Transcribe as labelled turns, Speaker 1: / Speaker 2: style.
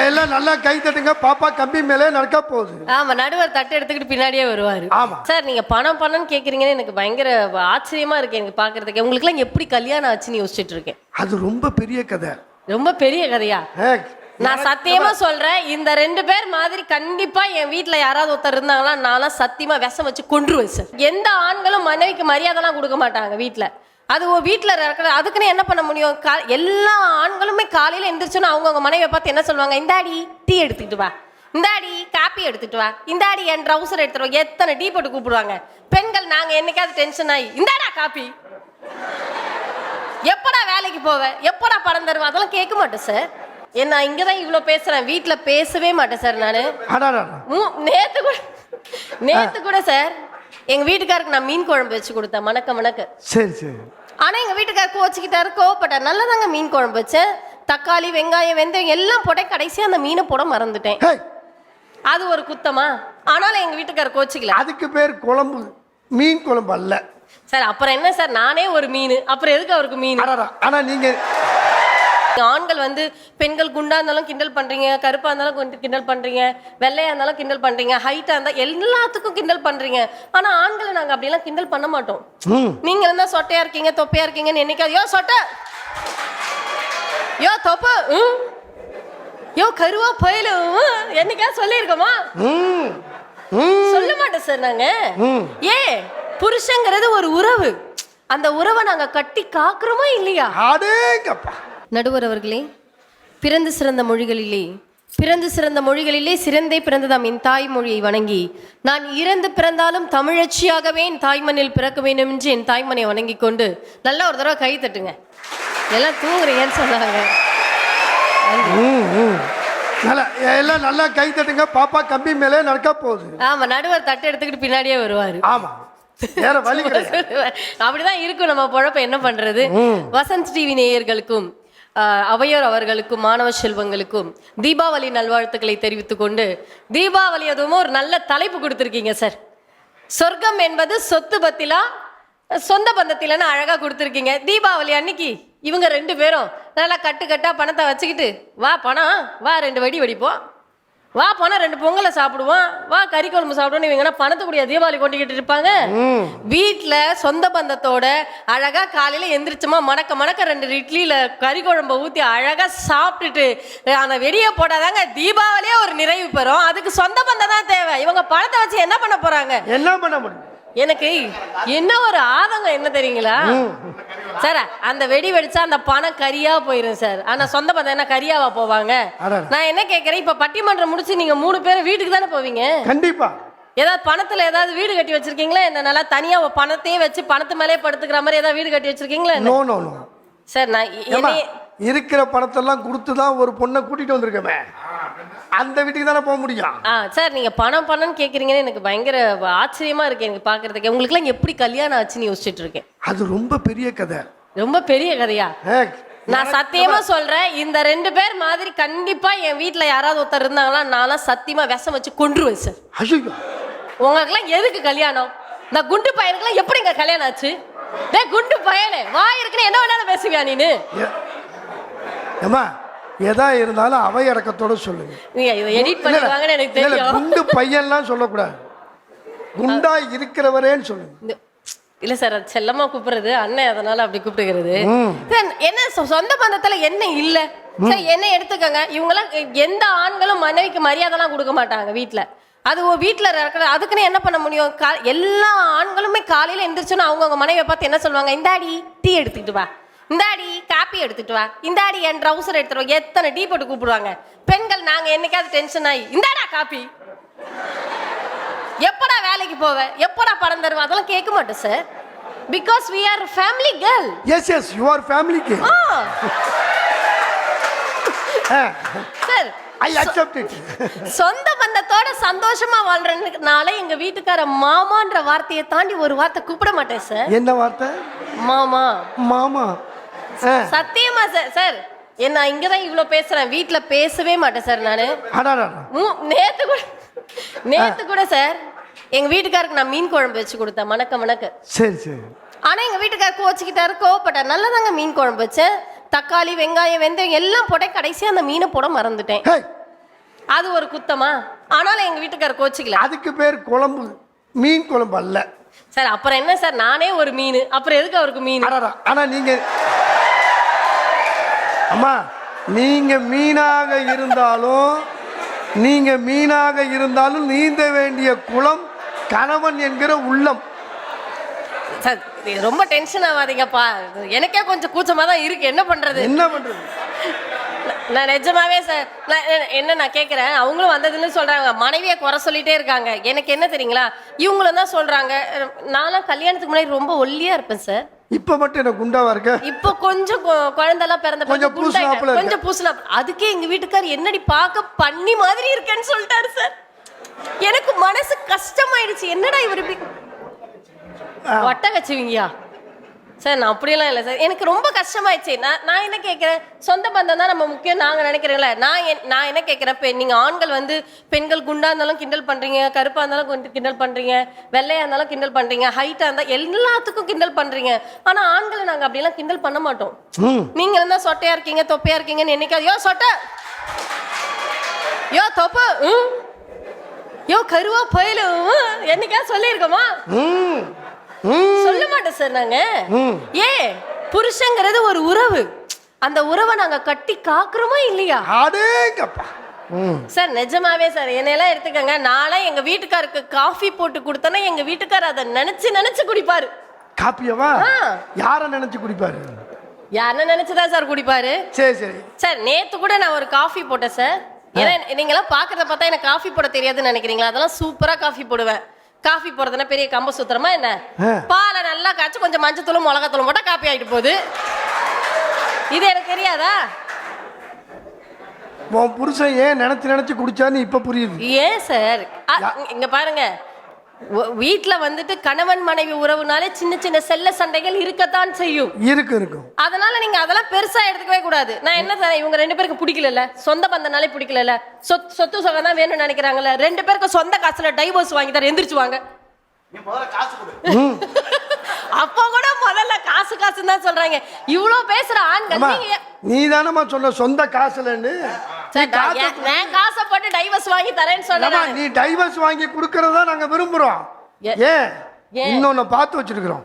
Speaker 1: எல்லாம் நல்லா கை தட்டுங்க பாப்பா கம்பி மேலே நடக்க போகுது.
Speaker 2: ஆமா நடுவர் தட்டு எடுத்துக்கிட்டு பின்னாடியே வருவாரு.
Speaker 1: ஆமா.
Speaker 2: சார் நீங்க பணம் பணம்னு கேக்குறீங்கன்னு எனக்கு பயங்கர ஆச்சரியமா இருக்கு எனக்கு பாக்குறதுக்கு. உங்களுக்கு எல்லாம் எப்படி கல்யாணம் ஆச்சுன்னு யோசிச்சுட்டு இருக்கேன்.
Speaker 1: அது ரொம்ப பெரிய கதை.
Speaker 2: ரொம்ப பெரிய கதையா? நான் சத்தியமா சொல்றேன் இந்த ரெண்டு பேர் மாதிரி கண்டிப்பா என் வீட்ல யாராவது ஒருத்தர் இருந்தாங்கன்னா நான்லாம் சத்தியமா விஷம் வச்சு கொன்றுவேன் சார். எந்த ஆண்களும் மனைவிக்கு மரியாதைலாம் கொடுக்க மாட்டாங்க வீட்ல. அது ஒரு வீட்டில் இருக்கிற அதுக்குன்னு என்ன பண்ண முடியும்? கா எல்லா ஆண்களுமே காலையில் எந்திரிச்சோன்னா அவங்கவுங்க மனைவியை பார்த்து என்ன சொல்லுவாங்க? இந்தாடி டீ எடுத்துக்கிட்டு வா. இந்தாடி காப்பி எடுத்துட்டு வா. இந்தாடி என் ட்ரௌசர் வா. எத்தனை டீ போட்டு கூப்பிடுவாங்க? பெண்கள் நாங்கள் என்னைக்காவது டென்ஷன் ஆகி இந்தாடா காப்பி. எப்படா வேலைக்கு போவேன் எப்படா பணம் தருவேன் அதெல்லாம் கேட்க மாட்டேன் சார் ஏன் நான் இங்கே தான் இவ்வளோ பேசுகிறேன் வீட்டில் பேசவே மாட்டேன் சார் நான். நேத்து கூட நேத்து கூட சார் எங்க வீட்டுக்காருக்கு நான் மீன் குழம்பு வச்சு கொடுத்தேன். மணக்க மணக்க.
Speaker 1: சரி சரி.
Speaker 2: ஆனா எங்க வீட்டுக்கார் கோச்சிக்கிட்டாரு கோவப்பட்டார். நல்லதாங்க மீன் குழம்பு வச்சேன் தக்காளி வெங்காயம் வெந்தயம் எல்லாம் போட்டேன் கடைசியா அந்த மீனை போட மறந்துட்டேன். அது ஒரு குத்தமா? ஆனாலும் எங்க வீட்டுக்கார் கோச்சிக்கல.
Speaker 1: அதுக்கு பேர் குழம்பு. மீன் குழம்பு அல்ல.
Speaker 2: சார் அப்புறம் என்ன சார்? நானே ஒரு மீன். அப்புறம் எதுக்கு அவருக்கு மீன்?
Speaker 1: அடாடா. ஆனா நீங்க
Speaker 2: ஆண்கள் வந்து பெண்கள் குண்டா இருந்தாலும் கிண்டல் பண்றீங்க கருப்பா இருந்தாலும் கொண்டு கிண்டல் பண்றீங்க வெள்ளையா இருந்தாலும் கிண்டல் பண்றீங்க ஹைட்டா இருந்தா எல்லாத்துக்கும் கிண்டல் பண்றீங்க. ஆனா ஆண்களை நாங்க அப்படியெல்லாம் கிண்டல் பண்ண மாட்டோம். நீங்க இருந்தா சொட்டையா இருக்கீங்க தொப்பையா இருக்கீங்கன்னு என்னைக்காவது யோ சொட்டை! யோ தொப்பு. யோ கருவா பயலு ம். என்னைக்காவது சொல்லியிருக்கோமா? சொல்ல மாட்டோம் சார் நாங்க. ஏ புருஷங்கிறது ஒரு உறவு. அந்த உறவை நாங்க கட்டி காக்குறோமா இல்லையா?
Speaker 1: அடேங்கப்பா.
Speaker 2: நடுவர் அவர்களே பிறந்து சிறந்த மொழிகளிலே பிறந்து சிறந்த மொழிகளிலே சிறந்தே பிறந்ததாம் என் தாய்மொழியை வணங்கி நான் இறந்து பிறந்தாலும் தமிழச்சியாகவே என் தாய்மண்ணில் பிறக்க வேண்டும் என்று என் தாய்மனை வணங்கி கொண்டு நல்லா ஒரு தடவை கை தட்டுங்க. எல்லாம் தூங்குறீங்கன்னு சொன்னாங்க.
Speaker 1: நல்லா எல்லாம் நல்லா கை தட்டுங்க. பாப்பா கம்பி மேலே நடக்க போகுது.
Speaker 2: ஆமா நடுவர் தட்டு எடுத்துக்கிட்டு பின்னாடியே வருவாரு.
Speaker 1: ஆமா. வேற வழி கிடையாது.
Speaker 2: அப்படிதான் இருக்கும். நம்ம பொழப்ப என்ன பண்றது? வசந்த் டிவி நேயர்களுக்கும் அவையோர் அவர்களுக்கும் மாணவ செல்வங்களுக்கும் தீபாவளி நல்வாழ்த்துக்களை தெரிவித்துக் கொண்டு தீபாவளி அதுவும் ஒரு நல்ல தலைப்பு கொடுத்துருக்கீங்க சார். சொர்க்கம் என்பது சொத்து பத்திலா சொந்த பந்தத்திலன்னு அழகாக கொடுத்துருக்கீங்க. தீபாவளி அன்னைக்கு இவங்க ரெண்டு பேரும் நல்லா கட்டு கட்டாக பணத்தை வச்சுக்கிட்டு வா பணம் வா ரெண்டு வடி வெடிப்போம். வா பணம் ரெண்டு பொங்கலை சாப்பிடுவோம். வா கறி குழம்பு சாப்பிடுவோம் இவங்கன்னா பணத்துக்குடிய தீபாவளி கொண்டுகிட்டு இருப்பாங்க? வீட்டில் சொந்த பந்தத்தோட அழகா காலையில எந்திரிச்சோமா மணக்க மணக்க ரெண்டு இட்லியில கறி குழம்பை ஊற்றி அழகா சாப்பிட்டுட்டு அந்த வெடியை போட்டாதாங்க தீபாவளியே ஒரு நிறைவு பெறும். அதுக்கு சொந்த பந்தம் தான் தேவை. இவங்க பணத்தை வச்சு என்ன பண்ண போறாங்க?
Speaker 1: என்ன பண்ண முடியும்?
Speaker 2: எனக்கு என்ன ஒரு ஆதங்கம் என்ன தெரியுங்களா? சார் அந்த வெடி வெடிச்சா அந்த பணம் கரியா போயிரும் சார். ஆனா சொந்த பந்தம் என்ன கரியாவா போவாங்க. நான் என்ன கேட்கறேன் இப்ப பட்டிமன்றம் முடிச்சு நீங்க மூணு பேரும் வீட்டுக்கு தானே போவீங்க?
Speaker 1: கண்டிப்பா.
Speaker 2: ஏதாவது பணத்துல ஏதாவது வீடு கட்டி வச்சிருக்கீங்களா? என்ன நல்லா தனியா பணத்தையும் வச்சு பணத்து மேலே படுத்துக்கிற மாதிரி ஏதாவது வீடு கட்டி வச்சிருக்கீங்களா?
Speaker 1: No no no.
Speaker 2: சார் நான்
Speaker 1: இருக்கிற பணத்தெல்லாம் கொடுத்து தான் ஒரு பொண்ணை கூட்டிட்டு வந்திருக்கமே. அந்த வீட்டுக்கு தானே போக முடியும்.
Speaker 2: ஆ சார் நீங்க பணம் பணம்னு கேக்குறீங்கன்னு எனக்கு பயங்கர ஆச்சரியமா இருக்கு எனக்கு பாக்குறதுக்கு. உங்களுக்கு எல்லாம் எப்படி கல்யாணம் ஆச்சுன்னு யோசிச்சுட்டு இருக்கேன்.
Speaker 1: அது ரொம்ப பெரிய கதை.
Speaker 2: ரொம்ப பெரிய கதையா? நான் சத்தியமா சொல்றேன் இந்த ரெண்டு பேர் மாதிரி கண்டிப்பா என் வீட்ல யாராவது ஒருத்தர் இருந்தாங்கன்னா நான்லாம் சத்தியமா விஷம் வச்சு கொன்றுவேன் சார் உங்களுக்குலாம் எதுக்கு கல்யாணம்? இந்த குண்டு பையனுக்குலாம் எப்படிங்க கல்யாணம் ஆச்சு? டேய் குண்டு பையனே வாய் இருக்குன்னு என்ன வேணாலும் பேசுவியா நீனு?
Speaker 1: ஏமா எதா இருந்தாலும் அவை அடக்கத்தோட சொல்லுங்க.
Speaker 2: நீங்க இதை எடிட் பண்ணிடுவாங்கன்னு எனக்கு
Speaker 1: இல்ல,
Speaker 2: தெரியும்.
Speaker 1: குண்டு பையன்லாம் சொல்லக்கூடாது. குண்டா இருக்கிறவரேன்னு சொல்லுங்க.
Speaker 2: இல்ல சார் அது செல்லமா கூப்பிடுறது அண்ணன் அதனால அப்படி கூப்பிட்டுக்கிறது சார், என்ன சொ- சொந்த பந்தத்துல என்ன இல்ல? சரி என்ன எடுத்துக்கங்க. இவங்கெல்லாம் எந்த ஆண்களும் மனைவிக்கு மரியாதைலாம் கொடுக்க மாட்டாங்க வீட்ல. அது ஒரு வீட்ல இருக்கிற அதுக்குன்னு என்ன பண்ண முடியும்? கா- எல்லா ஆண்களுமே காலையில எந்திரிச்சோன்னா அவங்கவுங்க மனைவியை பார்த்து என்ன சொல்லுவாங்க? இந்தாடி டீ எடுத்துக்கிட்டு வா. இந்தாடி காப்பி எடுத்துட்டு வா. இந்தாடி என் ட்ரௌசர் எடுத்துட்டு வா. எத்தனை டீ போட்டு கூப்பிடுவாங்க? பெண்கள் நாங்க என்னைக்காவது டென்ஷன் ஆகி இந்தாடா காப்பி. எப்படா வேலைக்கு போவேன் எப்படா பணம் தருவேன் அதெல்லாம் கேட்க மாட்டோம் sir because we are family girl
Speaker 1: yes yes your ஃபேமிலிக்கு
Speaker 2: சார்
Speaker 1: ஐ அக்செப்ட் இட்
Speaker 2: சொந்த பந்தத்தோட சந்தோஷமா வாழ்றதுனால எங்க வீட்டுக்கார மாமான்ற வார்த்தையை தாண்டி ஒரு வார்த்தை கூப்பிட மாட்டேன் சார்
Speaker 1: என்ன வார்த்தை?
Speaker 2: மாமா.
Speaker 1: மாமா.
Speaker 2: சத்தியமா சார் சார் என்ன நான் இங்கதான் இவ்ளோ பேசுறேன். வீட்ல பேசவே மாட்டேன் சார் நானு. நேத்து கூட நேத்து கூட சார் எங்க வீட்டுக்காருக்கு நான் மீன் குழம்பு வச்சு கொடுத்தேன். மணக்க மணக்க
Speaker 1: சரி சரி.
Speaker 2: ஆனா எங்க வீட்டுக்கார கோச்சிக்கிட்டாரு கோவப்பட்டார். நல்லதாங்க மீன் குழம்பு வச்சேன் தக்காளி வெங்காயம் வெந்தயம் எல்லாம் போட்டேன் கடைசியா அந்த மீனை போட மறந்துட்டேன். அது ஒரு குத்தமா? ஆனாலும் எங்க வீட்டுக்காரர் கோச்சிக்கல.
Speaker 1: அதுக்கு பேர் குழம்பு. மீன் குழம்பு அல்ல.
Speaker 2: சார் அப்புறம் என்ன சார்? நானே ஒரு மீன். அப்புறம் எதுக்கு அவருக்கு மீன்?
Speaker 1: ஆனா நீங்க அம்மா நீங்க மீனாக இருந்தாலும் நீங்க மீனாக இருந்தாலும் நீந்த வேண்டிய குளம் கணவன் என்கிற உள்ளம்.
Speaker 2: சார் ரொம்ப டென்ஷன் ஆகாதீங்கப்பா எனக்கே கொஞ்சம் கூச்சமா தான் இருக்கு. என்ன பண்றது?
Speaker 1: என்ன பண்றது?
Speaker 2: நான் நிஜமாவே சார் நான் என்ன நான் கேட்குறேன் அவங்களும் வந்ததுன்னு சொல்றாங்க. மனைவியை குறை சொல்லிட்டே இருக்காங்க. எனக்கு என்ன தெரியுங்களா? இவங்களும் தான் சொல்றாங்க. நான்லாம் கல்யாணத்துக்கு முன்னாடி ரொம்ப ஒல்லியா இருப்பேன் சார்.
Speaker 1: இப்ப மட்டும் என்ன குண்டாவா இருக்க?
Speaker 2: இப்போ கொஞ்சம் குழந்தெல்லாம் பிறந்த
Speaker 1: கொஞ்சம். பூசுனாப்புல.
Speaker 2: கொஞ்சம் பூசலாம் அதுக்கே எங்க வீட்டுக்கார் என்னடி பார்க்க பண்ணி மாதிரி இருக்கேன்னு சொல்லிட்டாரு சார் எனக்கு மனசு கஷ்டமாயிடுச்சு. என்னடா இவர் இப்படி ஒட்ட கச்சுவீங்கயா சார் நான் அப்படியெல்லாம் இல்லை சார். எனக்கு ரொம்ப கஷ்டமாயிடுச்சு. நான் நான் என்ன கேட்குறேன் சொந்த பந்தம் தான் நம்ம முக்கியம் நாங்கள் நினைக்கிறேன்ல. நான் என் நான் என்ன கேட்குறேன் இப்போ நீங்கள் ஆண்கள் வந்து பெண்கள் குண்டா இருந்தாலும் கிண்டல் பண்ணுறீங்க கருப்பாக இருந்தாலும் கிண்டல் பண்ணுறீங்க வெள்ளையாக இருந்தாலும் கிண்டல் பண்ணுறீங்க ஹைட்டாக இருந்தால் எல்லாத்துக்கும் கிண்டல் பண்ணுறீங்க ஆனால் ஆண்களை நாங்கள் அப்படியெல்லாம் கிண்டல் பண்ண மாட்டோம்.
Speaker 1: ம்.
Speaker 2: நீங்க இருந்தா சொட்டையா இருக்கீங்க தொப்பையா இருக்கீங்கன்னு என்னைக்காவது யோ சொட்டை! யோ தொப்பு. யோ கருவா பயலு ம். என்னைக்காவது சொல்லியிருக்கோமா? சொல்ல மாட்டோம் சார் நாங்க.
Speaker 1: ம்.
Speaker 2: ஏ புருஷங்கிறது ஒரு உறவு. அந்த உறவை நாங்க கட்டி காக்குறோமா இல்லையா?
Speaker 1: அடேங்கப்பா.
Speaker 2: சார் நிஜமாவே சார் என்னையெல்லாம் எடுத்துக்கங்க. நாளை எங்க வீட்டுக்காருக்கு காஃபி போட்டு கொடுத்தேன்னா எங்க வீட்டுக்காரர் அதை நினைச்சு நினைச்சு குடிப்பாரு.
Speaker 1: காப்பியவா. யாரை நினைச்சு குடிப்பாரு?
Speaker 2: யாருன்னு நினைச்சுதான் சார் குடிப்பாரு.
Speaker 1: சரி சரி.
Speaker 2: சார் நேத்து கூட நான் ஒரு காஃபி போட்டேன் சார். ஏன்னா நீங்களாம் பாக்குறத பார்த்தா எனக்கு காஃபி போட தெரியாதுன்னு நினைக்கிறீங்களா? அதெல்லாம் சூப்பரா காஃபி போடுவேன். காஃபி போடுறதுன்னா பெரிய கம்ப சுத்துறமா என்ன. பாலை நல்லா காய்ச்சி கொஞ்சம் மஞ்சத்தூளும் மிளகாத்தூளும் போட்டா காப்பி ஆயிட்டு போகுது. இது எனக்கு தெரியாதா?
Speaker 1: உன் புருஷன் ஏன் நினைச்சு நினைச்சு குடிச்சான்னு இப்ப புரியுது.
Speaker 2: ஏன் சார்? இங்க பாருங்க. வீட்ல வந்துட்டு கணவன் மனைவி உறவுனாலே சின்ன சின்ன செல்ல சண்டைகள் இருக்கத்தான் செய்யும்.
Speaker 1: இருக்கு இருக்கும்
Speaker 2: அதனால நீங்க அதெல்லாம் பெருசா எடுத்துக்கவே கூடாது. நான் என்ன சார் இவங்க ரெண்டு பேருக்கு பிடிக்கல சொந்த பந்தனாலே பிடிக்கல சொத்து சொத்து சுகம் தான் வேணும்னு நினைக்கிறாங்கல்ல? ரெண்டு பேருக்கு சொந்த காசுல டைவோர்ஸ் வாங்கி தர எந்திரிச்சு வாங்க
Speaker 3: நீ முதல்ல காசு கொடு.
Speaker 2: அப்ப கூட முதல்ல காசு காசுன்னு தான் சொல்றாங்க. இவ்ளோ பேசுற ஆண்கள்
Speaker 1: நீ தானம்மா சொன்ன சொந்த காசுலன்னு?
Speaker 2: நான் ஏன்- நான் காசை போட்டு டைவர்ஸ் வாங்கி தரேன்னு சொன்னேன்
Speaker 1: நீ டைவர்ஸ் வாங்கி கொடுக்கறதா நாங்க விரும்புறோம்.
Speaker 2: ஏன்?
Speaker 1: இன்னொன்னு பார்த்து வச்சிருக்கிறோம்.